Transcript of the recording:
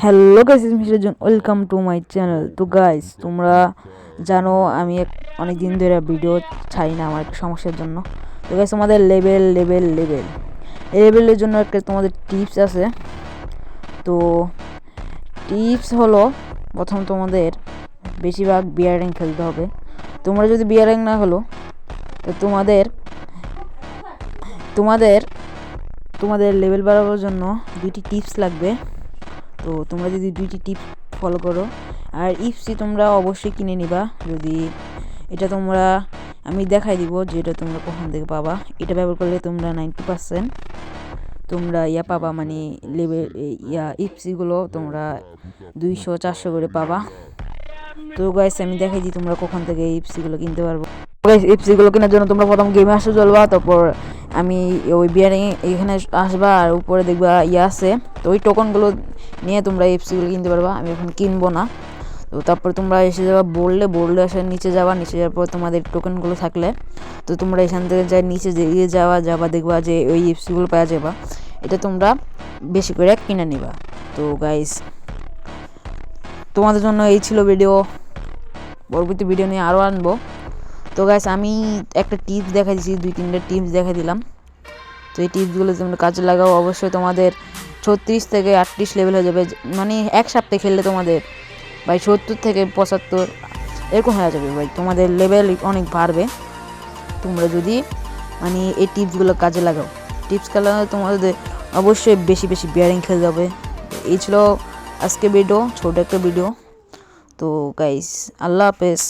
Hello guys mister John welcome to my channel তো guys তোমরা জানো আমি অনেক দিন ধরে ভিডিও ছাই না আমার একটা সমস্যার জন্য। তো গাইস তোমাদের লেভেল লেভেল লেভেল এই লেভেলের জন্য একটা তোমাদের টিপস আছে। তো টিপস হলো, প্রথম তোমাদের বেশিরভাগ বিয়ার খেলতে হবে। তোমরা যদি বিয়ার না হলো তো তোমাদের তোমাদের তোমাদের লেভেল বাড়াবার জন্য দুটি টিপস লাগবে। তো তোমরা যদি দুইটি টিপ ফলো করো। আর ইপসি তোমরা অবশ্যই কিনে নিবা। যদি এটা তোমরা, আমি দেখাই দিব যে এটা তোমরা কখন থেকে পাবা। এটা ব্যবহার করলে তোমরা নাইনটি পার্সেন্ট তোমরা ইয়া পাবা মানে লেভেল ইয়া ইপসিগুলো তোমরা দুইশো, চারশো করে পাবা। তো গাইস আমি দেখাই দিই তোমরা কখন থেকে ইপসিগুলো কিনতে পারব। গাইস ইপসিগুলো কেনার জন্য তোমরা প্রথম গেমে আসতে চলবা তারপর আমি ওই বিয়ারিং এখানে আসবা আর উপরে দেখবা ইয়ে আছে। তো ওই টোকনগুলো নিয়ে তোমরা এফসিগুলো কিনতে পারবা। আমি এখন কিনবো না। তো তারপর তোমরা এসে যাবা বললে বললে এসে নিচে যাবা। নিচে যাওয়ার পর তোমাদের টোকেনগুলো থাকলে। তো তোমরা এখান থেকে যাই নিচে যেয়ে যাওয়া, যাবা, দেখবা যে ওই এফসিগুলো পাওয়া যাবা এটা তোমরা বেশি করে কিনে নিবা। তো গাইস তোমাদের জন্য এই ছিল ভিডিও পরবর্তী ভিডিও নিয়ে আরও আনব। তো গাইস আমি একটা টিপস দেখা দিচ্ছি দুই তিনটা টিপস দেখা দিলাম। তো এই টিপসগুলো তোমরা কাজে লাগাও, অবশ্যই তোমাদের ছত্রিশ থেকে আটত্রিশ লেভেল হয়ে যাবে। মানে এক সপ্তাহে খেললে তোমাদের, ভাই, সত্তর থেকে পঁচাত্তর এরকম হয়ে যাবে, ভাই, তোমাদের লেভেল অনেক বাড়বে। তোমরা যদি মানে এই টিপসগুলো কাজে লাগাও। টিপস খেলা তোমাদের অবশ্যই বেশি বেশি বিয়ারিং খেলতে যাবে। এই ছিল আজকে ভিডিও ছোট একটা ভিডিও তো গাইস আল্লাহ হাফেজ।